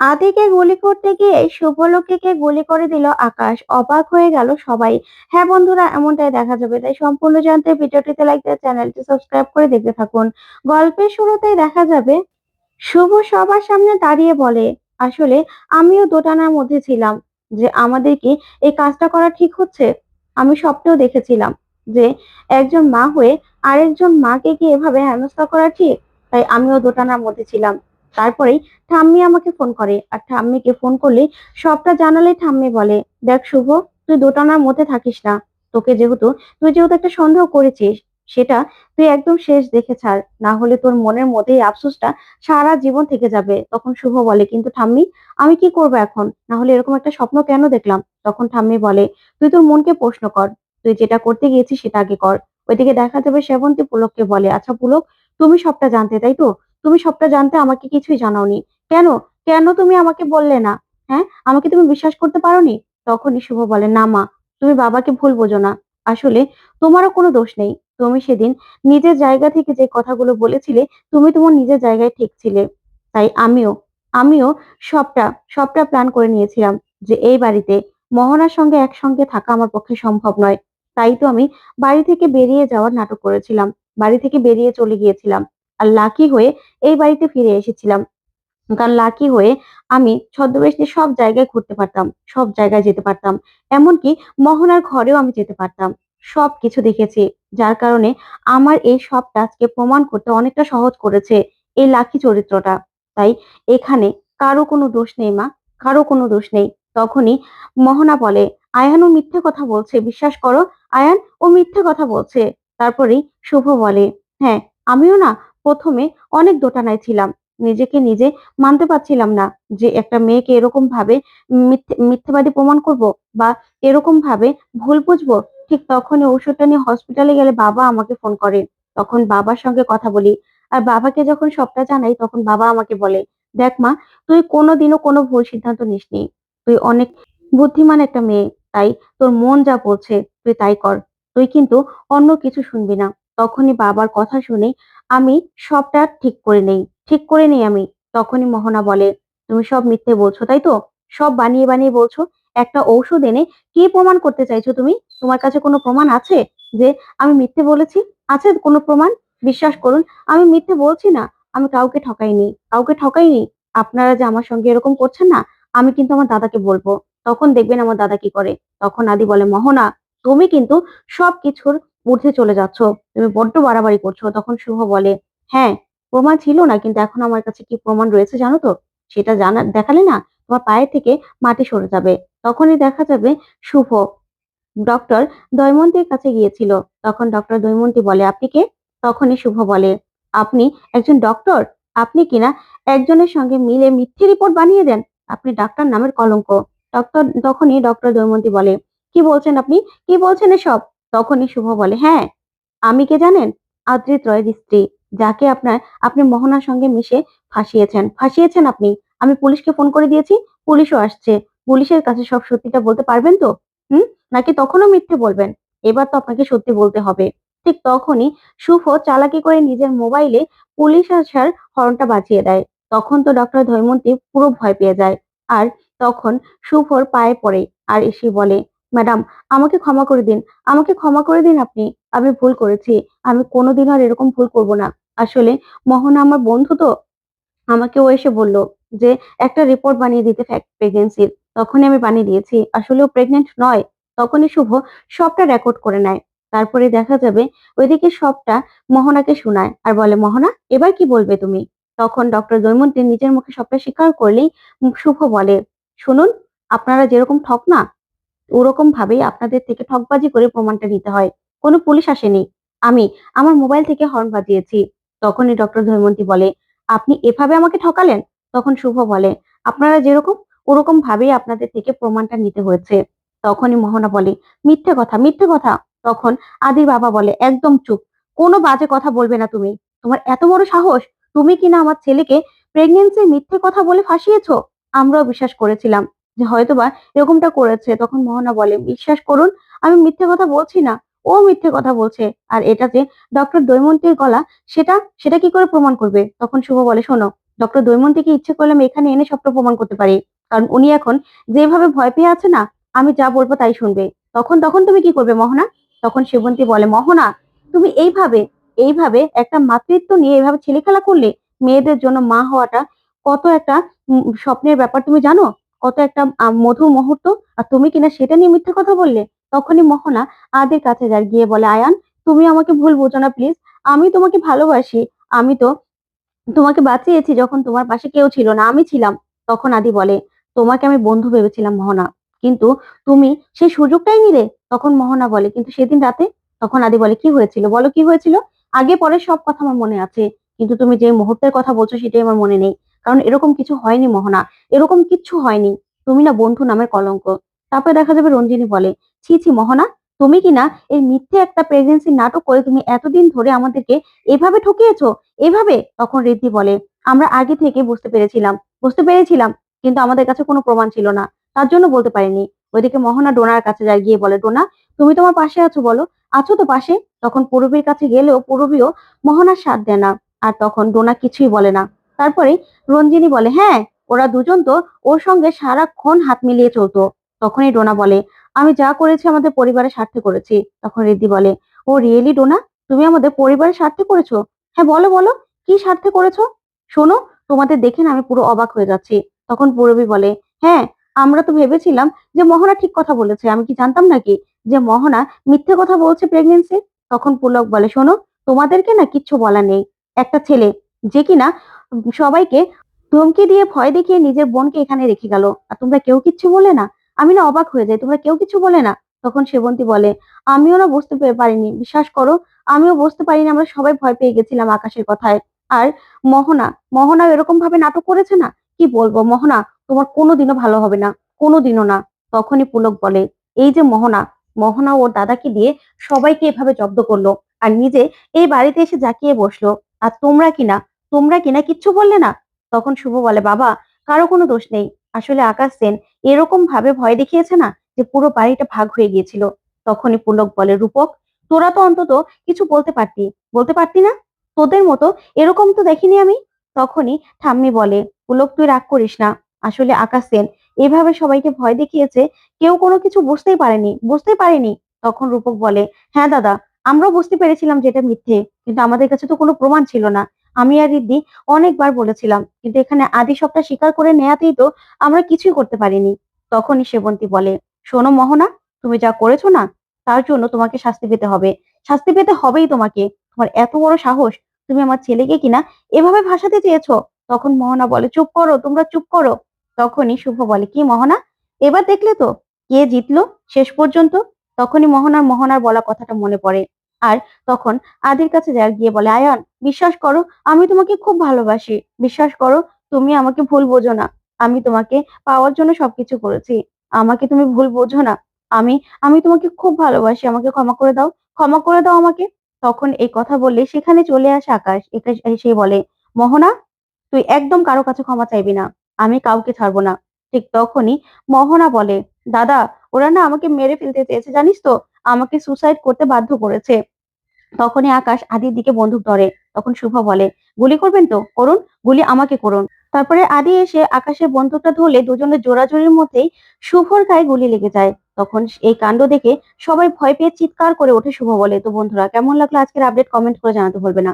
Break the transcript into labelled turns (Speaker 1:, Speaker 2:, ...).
Speaker 1: আদিকে গুলি করতে গিয়ে শুভলক্ষীকে গুলি করে দিল আকাশ। অবাক হয়ে গেল সবাই। হ্যাঁ বন্ধুরা, এমনটাই দেখা যাবে। তাই সম্পূর্ণ জানতে ভিডিওটিতে লাইক দিয়ে চ্যানেলটি সাবস্ক্রাইব করে দেখতে থাকুন। গল্পের শুরুতেই দেখা যাবে, শুভ সবার সামনে দাঁড়িয়ে বলে, আসলে আমিও দোটানার মধ্যে ছিলাম যে আমাদের কি এই কাজটা করা ঠিক হচ্ছে? আমি স্বপ্নেও দেখেছিলাম যে একজন মা হয়ে আরেকজন মাকে কি এভাবে হেনস্থা করা ঠিক? তাই আমিও দোটানার মধ্যে ছিলাম। তারপরেই ঠাম্মি আমাকে ফোন করে। আর ঠাম্মিকে ফোন করলে সবটা জানালে ঠাম্মি বলে, দেখ শুভ, তুই দোটানার মধ্যে থাকিস না। তোকে যেহেতু, তুই যেহেতু একটা সন্দেহ করেছিস, সেটা তুই একদম শেষ দেখে ছাড়। না হলে তোর মনের মধ্যে আফসোসটা সারা জীবন থেকে যাবে। তখন শুভ বলে, কিন্তু ঠাম্মি, আমি কি করব এখন? না হলে এরকম একটা স্বপ্ন কেন দেখলাম? তখন ঠাম্মি বলে, তুই তোর মনকে প্রশ্ন কর। তুই যেটা করতে গিয়েছিস সেটা আগে কর। ওইদিকে দেখা যাবে সেবন্তী পুলককে বলে আচ্ছা পুলক, তুমি সবটা জানতে তাই তো? তুমি সবটা জানতে আমাকে কিছুই জানাওনি। কেন? কেন তুমি আমাকে বললে না? হ্যাঁ? আমাকে তুমি বিশ্বাস করতে পারোনি? তখনই শুভ বলে, না মা, তুমি বাবাকে ভুল বোঝো না। আসলে তোমারও কোনো দোষ নেই। তুমি সেদিন নিজের জায়গা থেকে যে কথাগুলো বলেছিলে, তুমি তোমার নিজের জায়গায় ঠিক ছিলে তাই আমিও আমিও সবটা সবটা প্ল্যান করে নিয়েছিলাম যে এই বাড়িতে মোহনার সঙ্গে একসঙ্গে থাকা আমার পক্ষে সম্ভব নয়। তাই তো আমি বাড়ি থেকে বেরিয়ে যাওয়ার নাটক করেছিলাম। বাড়ি থেকে বেরিয়ে চলে গিয়েছিলাম। আর লাকি হয়ে এই বাড়িতে ফিরে এসেছিলাম। কারণ লাকি হয়ে আমি ছদ্মবেশ নিয়ে সব জায়গায় ঘুরতে পারতাম, সব জায়গায় যেতে পারতাম। এমনকি মোহনার ঘরেও আমি যেতে পারতাম। সব কিছু দেখেছি, যার কারণে আমার এই সব টাস্ককে প্রমাণ করতে অনেকটা সহজ করেছে এই লাকি চরিত্রটা। তাই এখানে কারও কোনো দোষ নেই মা, কারও কোনো দোষ নেই। তখনই মোহনা বলে, আয়ান ও মিথ্যে কথা বলছে, বিশ্বাস করো, আয়ান ও মিথ্যে কথা বলছে। তারপরেই শুভ বলে হ্যাঁ আমিও না প্রথমে অনেক দোটানায় ছিলাম। নিজেকে নিজে মানতে পারছিলাম না যে একটা মেয়েকে এরকম ভাবে মিথ্যে, মিথ্যেবাদী প্রমাণ করব বা এরকম ভাবে ভুল বুঝব, ঠিক তখনই ওষুধটা নিয়ে হসপিটালে গেলে বাবা আমাকে ফোন করে। তখন বাবার সঙ্গে কথা বলি। আর বাবাকে যখন সবটা জানাই, তখন বাবা আমাকে বলে, দেখ মা, তুই কোনোদিনও কোনো ভুল সিদ্ধান্ত নিসনি। তুই অনেক বুদ্ধিমান একটা মেয়ে, তাই তোর মন যা বলছে, তুই তাই কর। তুই কিন্তু অন্য কিছু শুনবি না। তখনই বাবার কথা শুনে আমি সবটা ঠিক করে নেই, ঠিক করে নেই আমি। তখনই মোহনা বলে, তুমি সব মিথ্যে বলছো, তাই তো? সব বানিয়ে বানিয়ে বলছো, একটা ঔষধ এনে কি প্রমাণ করতে চাইছো তুমি? তোমার কাছে কোনো প্রমাণ আছে যে আমি মিথ্যে বলেছি? আছে কোনো প্রমাণ? বিশ্বাস করুন, আমি মিথ্যে বলছি না, আমি কাউকে ঠকাইনি কাউকে ঠকাইনি। আপনারা যে আমার সঙ্গে এরকম করছেন না, আমি কিন্তু আমার দাদাকে বলব। তখন দেখবেন আমার দাদা কি করে। তখন আদি বলে, মোহনা, তুমি কিন্তু সবকিছুর ঊর্ধ্বে চলে যাচ্ছ, তুমি বড্ড বাড়াবাড়ি করছ। তখন শুভ বলে হ্যাঁ প্রমাণ ছিল না, কিন্তু এখন আমার কাছে কি প্রমাণ রয়েছে জানো তো? সেটা জানা, দেখালে না তোমার পায়ে থেকে মাটি সরে যাবে। তখনই দেখা যাবে শুভ ডক্টর দয়মন্তীর কাছে গিয়েছিল। তখন ডক্টর দয়মন্তী বলে, আপনি কে? তখনই শুভ বলে, আপনি একজন ডক্টর আপনি কিনা একজনের সঙ্গে মিলে মিথ্যে রিপোর্ট বানিয়ে দেন? আপনি ডাক্তার নামের কলঙ্ক। ডক্টর তখনই ডক্টর দয়মন্তী বলে, কি বলছেন আপনি? কি বলছেন এসব? তখনই শুভ বলে হ্যাঁ আমি কে জানেন? আদ্রিত রয়ের স্ত্রী, যাকে আপনার, আপনি মোহনার সঙ্গে মিশে ফাঁসিয়েছেন। ফাঁসিয়েছেন আপনি? আমি পুলিশকে ফোন করে দিয়েছি, পুলিশও আসছে। পুলিশের কাছে সব সত্যিটা বলতে পারবেন তো? হুম? নাকি তখনও মিথ্যে বলবেন? এবার তো আপনাকে সত্যি বলতে হবে। ঠিক তখনই শুভ চালাকি করে নিজের মোবাইলে পুলিশ আসার হর্নটা বাজিয়ে দেয়। তখন তো ডক্টর ধৈমন্তী পুরো ভয় পেয়ে যায়। আর তখন শুভর পায়ে পড়ে আর এসে বলে ম্যাডাম, আমাকে ক্ষমা করে দিন। আমাকে ক্ষমা করে দিন আপনি। আমি ভুল করেছি। আমি কোনোদিন আর এরকম ভুল করব না। আসলে মোহনা আমার বন্ধু তো। আমাকে ও এসে বলল যে, একটা রিপোর্ট বানিয়ে দিতে প্রেগনেন্সির তখনই আমি বানিয়ে দিয়েছি। আসলে ও প্রেগনেন্ট নয়। তখনই শুভ সবটা রেকর্ড করে নেয়। তারপরে দেখা যাবে ওইদিকে সবটা মোহনাকে শোনায় আর বলে, মোহনা, এবার কি বলবে তুমি? তখন ডক্টর দৈমন্তী নিজের মুখে সবটা স্বীকার করলেই শুভ বলে, শুনুন, আপনারা যেরকম ঠক না ওরকম ভাবেই আপনাদের থেকে ঠকবাজি করে প্রমাণটা নিতে হয়। কোনো পুলিশ আসেনি। আমি আমার মোবাইল থেকে হর্ন বাজিয়েছি। তখনই ডক্টর ধৈমন্তী বলে, আপনি এভাবে আমাকে ঠকালেন? তখন শুভ বলে, আপনারা যেরকম, ওরকম ভাবেই আপনাদের থেকে প্রমাণটা নিতে হয়েছে। তখনই মোহনা বলে, মিথ্যে কথা মিথ্যে কথা। তখন আদির বাবা বলে, একদম চুপ। কোনো বাজে কথা বলবে না তুমি। তোমার এত বড় সাহস। তুমি কিনা আমার ছেলেকে প্রেগনেন্সি মিথ্যে কথা বলে ফাঁসিয়েছ? আমরাও বিশ্বাস করেছিলাম। যে হয়তোবা এরকমটা করেছে, তখন মোহনা বলে, বিশ্বাস করুন, আমি মিথ্যে কথা বলছি না। ও মিথ্যে কথা বলছে। আর এটা যে ডক্টর দৈমন্তীর গলা, সেটা সেটা কি করে প্রমাণ করবে? তখন শুভ বলে, শোনো, ডক্টর দৈমন্তীকে ইচ্ছে করলে আমি এখানে এনে সবটা প্রমাণ করতে পারি। কারণ উনি এখন যেভাবে ভয় পেয়ে আছে না, আমি যা বলব তাই শুনবে। তখন তখন তুমি কি করবে মোহনা? তখন সেবন্তী বলে, মোহনা, তুমি এইভাবে এইভাবে একটা মাতৃত্ব নিয়ে এইভাবে ছেলে খেলা করলে, মেয়েদের জন্য মা হওয়াটা কত একটা স্বপ্নের ব্যাপার। তুমি জানো? কত একটা মধুর মুহূর্ত, আর তুমি কিনা সেটা নিয়ে মিথ্যে কথা বললে? তখনই মোহনা আদির কাছে যায়, গিয়ে বলে, আয়ান, তুমি আমাকে ভুল বোঝো না প্লিজ আমি তোমাকে ভালোবাসি। আমি তো তোমাকে বাঁচিয়েছি যখন তোমার পাশে কেউ ছিল না, আমি ছিলাম। তখন আদি বলে, তোমাকে আমি বন্ধু ভেবেছিলাম, মোহনা। কিন্তু তুমি সেই সুযোগটাই নিলে? তখন মোহনা বলে, কিন্তু সেদিন রাতে? তখন আদি বলে, কি হয়েছিল? বলো, কি হয়েছিল? আগে পরে সব কথা আমার মনে আছে। কিন্তু তুমি যে মুহূর্তের কথা বলছো, সেটাই আমার মনে নেই। কারণ এরকম কিছু হয়নি মোহনা, এরকম কিচ্ছু হয়নি। তুমি না বন্ধু নামের কলঙ্ক। তারপরে দেখা যাবে রঞ্জিনী বলে, ছি ছি, মোহনা, তুমি কি না এই মিথ্যে একটা প্রেগনেন্সি নাটক করে তুমি এতদিন ধরে আমাদেরকে এভাবে ঠকিয়েছো? এভাবে? তখন ঋদ্ধি বলে, আমরা আগে থেকে বুঝতে পেরেছিলাম বুঝতে পেরেছিলাম, কিন্তু আমাদের কাছে কোনো প্রমাণ ছিল না। তার জন্য বলতে পারিনি। ওইদিকে মোহনা ডোনার কাছে যায়, গিয়ে বলে, ডোনা, তুমি তোমার পাশে আছো বলো। আছো তো পাশে। তখন পূরবীর কাছে গেলেও পূরবীও মোহনার সাথ দেয় না। আর তখন ডোনা কিছুই বলে না। তারপরে রঞ্জিনী বলে হ্যাঁ ওরা দুজন তো ওর সঙ্গে সারাক্ষণ হাত মিলিয়ে চলতো। তখনই ডোনা বলে, আমি যা করেছি আমাদের পরিবারের স্বার্থে করেছি। তখন রিদ্ধি বলে, ও, রিয়েলি ডোনা? তুমি আমাদের পরিবারের স্বার্থে করেছ? হ্যাঁ বলো বলো, কি স্বার্থে করেছ? শোনো, তোমাদের দেখে না আমি পুরো অবাক হয়ে যাচ্ছি। তখন পূরবী বলে হ্যাঁ আমরা তো ভেবেছিলাম যে মহনা ঠিক কথা বলেছে, আমি কি জানতাম নাকি যে মহনা মিথ্যে কথা বলছে প্রেগনেন্সি তখন পুলক বলে, শোনো, তোমাদেরকে না কিচ্ছু বলা নেই। একটা ছেলে যে কিনা সবাইকে ধমকি দিয়ে ভয় দেখিয়ে নিজের বোনকে এখানে রেখে গেল। আর তোমরা কেউ কিচ্ছু বলে না? আমি না অবাক হয়ে যাই। তোমরা কেউ কিছু বলে না? তখন সেবন্তী বলে, আমিও না বুঝতে পারিনি। বিশ্বাস করো, আমিও বুঝতে পারিনি। আমরা সবাই ভয় পেয়ে গেছিলাম আকাশের কথায়। আর মোহনা মোহনা এরকম ভাবে নাটক করেছে না? কি বলব? মোহনা, তোমার কোনোদিনও ভালো হবে না। কোনোদিনও না। তখনই পুলক বলে, এই যে মোহনা মোহনা ওর দাদাকে দিয়ে সবাইকে এভাবে জব্দ করল। আর নিজে এই বাড়িতে এসে জাকিয়ে বসল। আর তোমরা কিনা তোমরা কিনা কিচ্ছু বললে না? তখন শুভ বলে, বাবা, কারও কোনো দোষ নেই। আসলে আকাশ সেন এরকম ভাবে ভয় দেখিয়েছে না যে, পুরো বাড়িটা ভাগ হয়ে গিয়েছিল। তখনই পুলক বলে, রূপক, তোরা তো অন্তত কিছু বলতে পারতি। বলতে পারতি না? তোদের মতো এরকম তো দেখিনি আমি? তখনই ঠাম্মি বলে, পুলক, তুই রাগ করিস না। আসলে আকাশ সেন এভাবে সবাইকে ভয় দেখিয়েছে, কেউ কোনো কিছু বুঝতেই পারেনি বুঝতেই পারেনি। তখন রূপক বলে হ্যাঁ দাদা, আমরাও বুঝতে পেরেছিলাম যে এটা মিথ্যে, কিন্তু আমাদের কাছে তো কোনো প্রমাণ ছিল না। আমি আর রিদ্ধি অনেকবার বলেছিলাম, কিন্তু এখানে আদি সবটা স্বীকার করে নেয়াতেই তো আমরা কিছুই করতে পারিনি। তখনই সেবন্তী বলে, শোনো মোহনা, তুমি যা করেছ না, তার জন্য তোমাকে শাস্তি পেতে হবে। শাস্তি পেতে হবেই তোমাকে। তোমার এত বড় সাহস, তুমি আমার ছেলেকে কিনা এভাবে ভাসাতে চেয়েছো? তখন মোহনা বলে, চুপ করো, তোমরা চুপ করো। তখনই শুভ বলে, কি মোহনা, এবার দেখলে তো কে জিতলো শেষ পর্যন্ত? তখনই মোহনার মোহনার বলা কথাটা মনে পড়ে। আর তখন আদির কাছে যায় গিয়ে বলে, আয়ান, বিশ্বাস করো, আমি তোমাকে খুব ভালোবাসি। বিশ্বাস করো, তুমি আমাকে ভুল বোঝো না। আমি তোমাকে পাওয়ার জন্য সবকিছু করেছি। আমাকে তুমি ভুল বোঝো না। আমি আমি তোমাকে খুব ভালোবাসি। আমাকে ক্ষমা করে দাও। ক্ষমা করে দাও আমাকে। তখন এই কথা বললে সেখানে চলে আসে আকাশ। এটা সে বলে, মোহনা, তুই একদম কারও কাছে ক্ষমা চাইবি না। আমি কাউকে ছাড়বো না। ঠিক তখনই মোহনা বলে, দাদা, ওরা না আমাকে মেরে ফেলতে চেয়েছে, জানিস তো? আমাকে সুসাইড করতে বাধ্য করেছে। তখনই আকাশ আদির দিকে বন্দুক ধরে। তখন শুভ বলে, গুলি করবেন তো? করুন, গুলি আমাকে করুন। তারপরে আদি এসে আকাশের বন্দুকটা ধরলে দুজনের জোরাজোরির মধ্যেই শুভর গায়ে গুলি লেগে যায়। তখন এই কাণ্ড দেখে সবাই ভয় পেয়ে চিৎকার করে ওঠে। শুভ বলে, তো বন্ধুরা, কেমন লাগল আজকের আপডেট কমেন্ট করে জানাতে ভুলবে না।